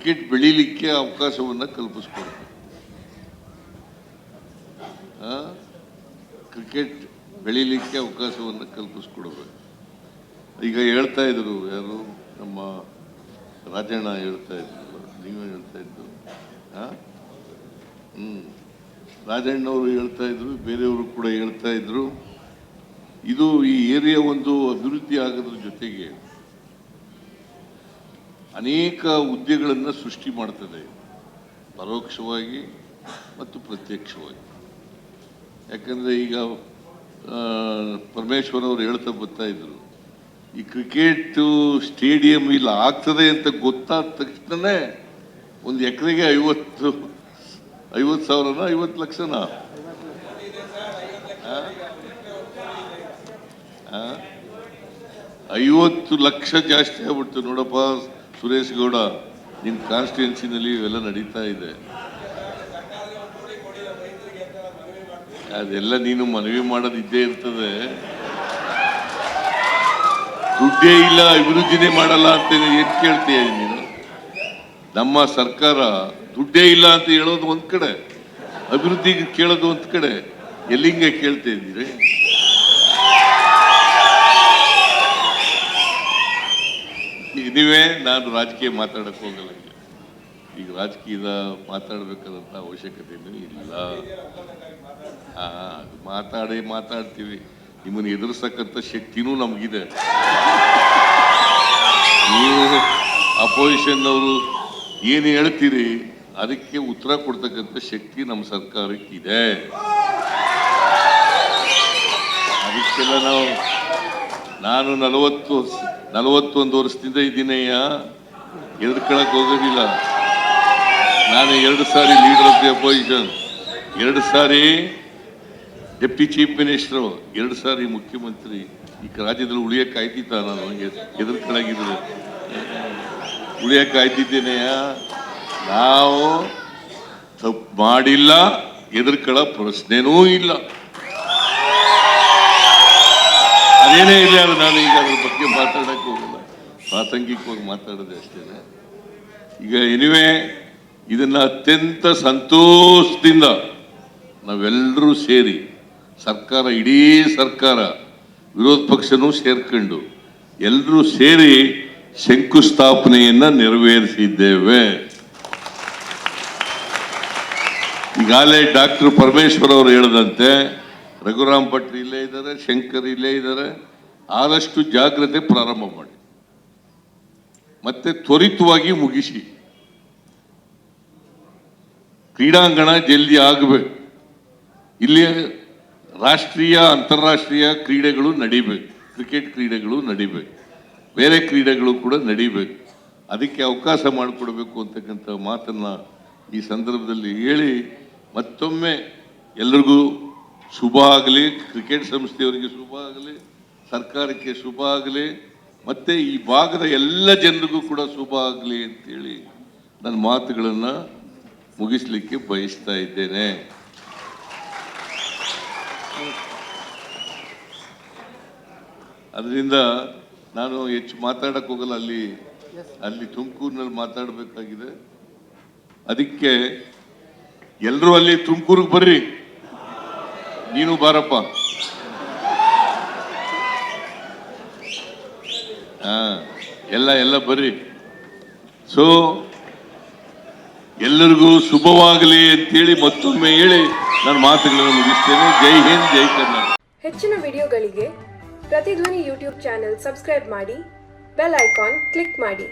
Cricket ಬೆಳೀಲಿಕ್ಕೆ ಅವಕಾಶವನ್ನು ಕಲ್ಪಿಸ್ಕೊಡ್ತೀವಿ? Cricket ಬೆಳೀಲಿಕ್ಕೆ ಅವಕಾಶವನ್ನು ಕಲ್ಪಿಸ್ಕೊಡ್ಬೇಕು ಈಗ ಹೇಳ್ತಾ ಇದ್ರು ಯಾರು? ನಮ್ಮ ರಾಜಣ್ಣ ಹೇಳ್ತಾ ಇದ್ರು, ನೀವು ಹೇಳ್ತಾ ಇದ್ರು. ಹ್ಞೂ ರಾಜಣ್ಣವರು ಹೇಳ್ತಾ ಇದ್ರು, ಬೇರೆಯವರು ಕೂಡ ಹೇಳ್ತಾ ಇದ್ರು. ಇದು ಈ ಏರಿಯಾ ಒಂದು ಅಭಿವೃದ್ಧಿ ಆಗೋದ್ರ ಜೊತೆಗೆ ಅನೇಕ ಹುದ್ದೆಗಳನ್ನು ಸೃಷ್ಟಿ ಮಾಡ್ತದೆ. ಪರೋಕ್ಷವಾಗಿ ಮತ್ತು ಪ್ರತ್ಯಕ್ಷವಾಗಿ. ಯಾಕಂದರೆ ಈಗ ಪರಮೇಶ್ವರ್ ಅವರು ಹೇಳ್ತಾ ಬರ್ತಾ ಇದ್ರು, ಈ ಕ್ರಿಕೆಟ್ ಸ್ಟೇಡಿಯಂ ಇಲ್ಲ, ಆಗ್ತದೆ ಅಂತ ಗೊತ್ತಾದ ತಕ್ಷಣನೇ ಒಂದು ಎಕರೆಗೆ ಐವತ್ತು ಐವತ್ತು ಸಾವಿರನ, ಐವತ್ತು ಲಕ್ಷನ? ಐವತ್ತು ಲಕ್ಷ ಜಾಸ್ತಿ ಆಗ್ಬಿಡ್ತು ನೋಡಪ್ಪ. ಸುರೇಶ್ ಗೌಡ ನಿಮ್ಮ ಕಾನ್ಸ್ಟಿಟ್ಯೂನ್ಸಿನಲ್ಲಿ ಇವೆಲ್ಲ ನಡೀತಾ ಇದೆ. ಅದೆಲ್ಲ ನೀನು ಮನವಿ ಮಾಡೋದು ಇದ್ದೇ ಇರ್ತದೆ. ದುಡ್ಡೇ ಇಲ್ಲ, ಅಭಿವೃದ್ಧಿನೇ ಮಾಡಲ್ಲ ಅಂತ ಏನು ಕೇಳ್ತೀಯ ನೀನು? ನಮ್ಮ ಸರ್ಕಾರ ದುಡ್ಡೇ ಇಲ್ಲ ಅಂತ ಹೇಳೋದು ಒಂದು ಕಡೆ, ಅಭಿವೃದ್ಧಿಗೆ ಕೇಳೋದು ಒಂದು ಕಡೆ. ಎಲ್ಲಿಂಗ ಕೇಳ್ತಾ ಇದ್ದೀರಿ? ನೀವೇ ನಾನು ರಾಜಕೀಯ ಮಾತಾಡಕ್ಕೆ ಹೋಗಲ್ಲ ಈಗ. ಈಗ ರಾಜಕೀಯದ ಮಾತಾಡ್ಬೇಕಾದಂತ ಅವಶ್ಯಕತೆಯೂ ಇಲ್ಲ. ಅದು ಮಾತಾಡಿ ಮಾತಾಡ್ತೀವಿ. ನಿಮ್ಮನ್ನು ಎದುರಿಸ್ತಕ್ಕಂಥ ಶಕ್ತಿನೂ ನಮಗಿದೆ. ನೀವು ಅಪೋಸಿಷನ್ ಅವರು ಏನು ಹೇಳ್ತೀರಿ? ಅದಕ್ಕೆ ಉತ್ತರ ಕೊಡ್ತಕ್ಕಂಥ ಶಕ್ತಿ ನಮ್ಮ ಸರ್ಕಾರಕ್ಕಿದೆ. ಅದಕ್ಕೆಲ್ಲ ನಾವು ನಾನು ನಲವತ್ತು, ನಲವತ್ತೊಂದು ವರ್ಷದಿಂದ ಇದ್ದೀನಯ್ಯ ಎದುರ್ಕೊಳಕ್ ಹೋಗೋದಿಲ್ಲ. ನಾನು ಎರಡು ಸಾರಿ ಲೀಡರ್ ಆಫ್ ದಿ ಅಪೋಸಿಷನ್ ಎರಡು ಸಾರಿ ಡೆಪ್ಟಿ ಚೀಫ್ ಮಿನಿಸ್ಟರ್ ಎರಡು ಸಾರಿ ಮುಖ್ಯಮಂತ್ರಿ. ಈ ರಾಜ್ಯದಲ್ಲಿ ಉಳಿಯಕ್ಕೆ ಆಯ್ತಿತ್ತ ನಾನು? ಎದುರ್ಕೊಳಗಿದ್ರು ಉಳಿಯಕ್ಕೆ ಆಯ್ತಿದ್ದೇನೆಯ ನಾವು ತಪ್ಪು ಮಾಡಿಲ್ಲ ಎದುರ್ಕೊಳ್ಳೋ ಪ್ರಶ್ನೆನೂ ಇಲ್ಲ. ಅದೇನೇ ಇದೆ ಅದು ನಾನು ಈಗ ಅದ್ರ ಬಗ್ಗೆ ಮಾತಾಡಕ್ಕೆ ಹೋಗಲ್ಲ. ಪ್ರಾಸಂಗಿಕವಾಗಿ ಮಾತಾಡೋದು ಅಷ್ಟೇ ಈಗ ಎನಿವೆ ಇದನ್ನ ಅತ್ಯಂತ ಸಂತೋಷದಿಂದ ನಾವೆಲ್ಲರೂ ಸೇರಿ, ಸರ್ಕಾರ, ಇಡೀ ಸರ್ಕಾರ, ವಿರೋಧ ಪಕ್ಷನೂ ಸೇರ್ಕೊಂಡು ಎಲ್ಲರೂ ಸೇರಿ ಶಂಕುಸ್ಥಾಪನೆಯನ್ನು ನೆರವೇರಿಸಿದ್ದೇವೆ. ಈಗಾಗಲೇ ಡಾಕ್ಟರ್ ಪರಮೇಶ್ವರ್ ಅವರು ಹೇಳಿದಂತೆ ರಘುರಾಮ್ ಭಟ್ ಇಲ್ಲೇ ಇದ್ದಾರೆ, ಶಂಕರ್ ಇಲ್ಲೇ ಇದ್ದಾರೆ. ಆದಷ್ಟು ಜಾಗ್ರತೆ ಪ್ರಾರಂಭ ಮಾಡಿ. ಮತ್ತೆ ತ್ವರಿತವಾಗಿ ಮುಗಿಸಿ. ಕ್ರೀಡಾಂಗಣ ಜಲ್ದಿ ಆಗಬೇಕು. ಇಲ್ಲಿ ರಾಷ್ಟ್ರೀಯ, ಅಂತಾರಾಷ್ಟ್ರೀಯ ಕ್ರೀಡೆಗಳು ನಡಿಬೇಕು. ಕ್ರಿಕೆಟ್ ಕ್ರೀಡೆಗಳು ನಡಿಬೇಕು. ಬೇರೆ ಕ್ರೀಡೆಗಳು ಕೂಡ ನಡಿಬೇಕು. ಅದಕ್ಕೆ ಅವಕಾಶ ಮಾಡಿಕೊಡ್ಬೇಕು ಅಂತಕ್ಕಂಥ ಮಾತನ್ನು ಈ ಸಂದರ್ಭದಲ್ಲಿ ಹೇಳಿ ಮತ್ತೊಮ್ಮೆ ಎಲ್ರಿಗೂ ಶುಭ ಆಗಲಿ, ಕ್ರಿಕೆಟ್ ಸಂಸ್ಥೆಯವರಿಗೆ ಶುಭ ಆಗಲಿ, ಸರ್ಕಾರಕ್ಕೆ ಶುಭ ಆಗಲಿ, ಮತ್ತು ಈ ಭಾಗದ ಎಲ್ಲ ಜನರಿಗೂ ಕೂಡ ಶುಭ ಆಗಲಿ ಅಂತೇಳಿ ನನ್ನ ಮಾತುಗಳನ್ನು ಮುಗಿಸ್ಲಿಕ್ಕೆ ಬಯಸ್ತಾ ಇದ್ದೇನೆ. ಅದರಿಂದ ನಾನು ಹೆಚ್ಚು ಮಾತಾಡಕ್ಕೆ ಹೋಗಲ್ಲ, ಅಲ್ಲಿ ಅಲ್ಲಿ ತುಮಕೂರಿನಲ್ಲಿ ಮಾತಾಡಬೇಕಾಗಿದೆ. ಅದಕ್ಕೆ ಎಲ್ಲರೂ ಅಲ್ಲಿ ತುಮಕೂರಿಗೆ ಬರ್ರಿ. ನೀನು ಬಾರಪ್ಪ. ಹಾ, ಎಲ್ಲ ಎಲ್ಲ ಬರ್ರಿ. ಸೊ ಎಲ್ಲರಿಗೂ ಶುಭವಾಗಲಿ ಅಂತೇಳಿ ಮತ್ತೊಮ್ಮೆ ಹೇಳಿ ನನ್ನ ಮಾತುಗಳನ್ನು ಮುಗಿಸ್ತೇನೆ. ಜೈ ಹಿಂದ್, ಜೈ ಕರ್ನಾಟಕ. ಹೆಚ್ಚಿನ ವಿಡಿಯೋಗಳಿಗೆ ಪ್ರತಿಧ್ವನಿ ಯೂಟ್ಯೂಬ್ ಚಾನೆಲ್ ಸಬ್ಸ್ಕ್ರೈಬ್ ಮಾಡಿ, ಬೆಲ್ ಐಕಾನ್ ಕ್ಲಿಕ್ ಮಾಡಿ.